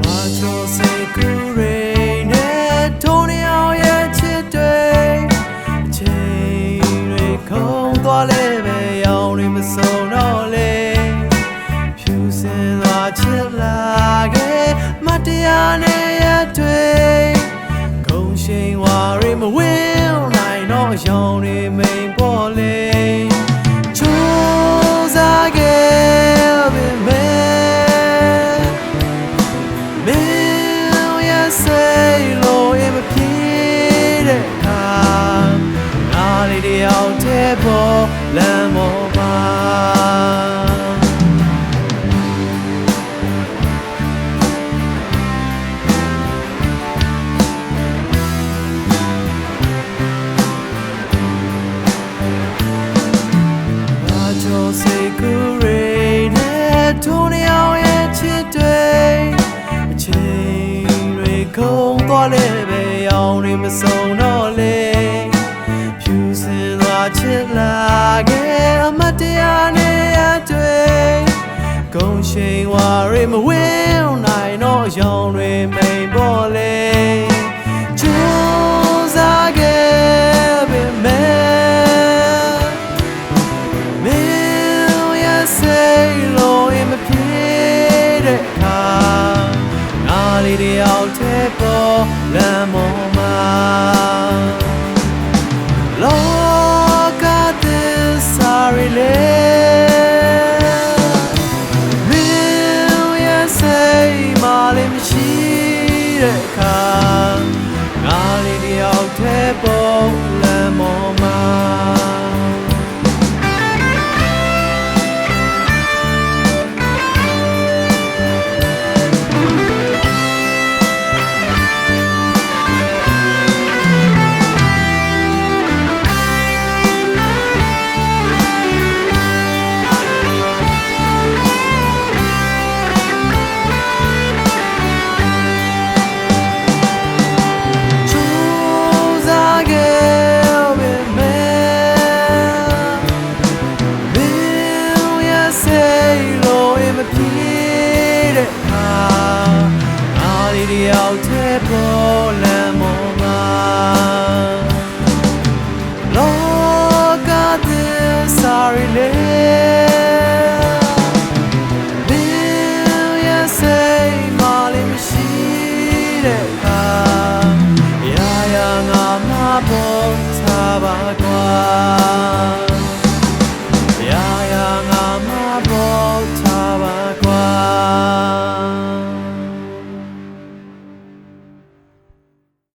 ဝါချိုစေကူရေနဲ့ထိုးနေအောင်ရဲ့ချစ်တွေအချိန်တွေခုံသွားလဲပဲရောင်တွေမစုံတော့လေဖြူစင်သွားချစ်လာခဲ့မတရားနဲ့ရတွေ့ ဂုံရှိန်ဝါတွေမဝင်းနိုင်တော့ရောင်တွေမိန်ပေါ်လေချိုးစားခဲ့ပေမဲ့မင်းရဲ့စိတ်လိုရင်မပြေတဲ့အခါနားလေးတယောက်တည်းပေါ်လမ်းပေါ်မှာ ချိန်တွေခုံသွားလဲပဲရောင်တွေမစုံတော့လေဖြူစင်သွားချစ်လာခဲ့အမတ်တရားနဲ့အတွေ့ဂုံရှိန်ဝါတွေမဝင်းနိုင်တော့ရောင်တွေမိ ည်းပေါ်လမ်းပေါ်မှာလောကသစ္စာရီလေမင်းရဲ့စိတ်မလေးမရှိတဲ့အခါနားလေးတယောက်တည်းပေါ် ယောက်တည်းပေါ်လ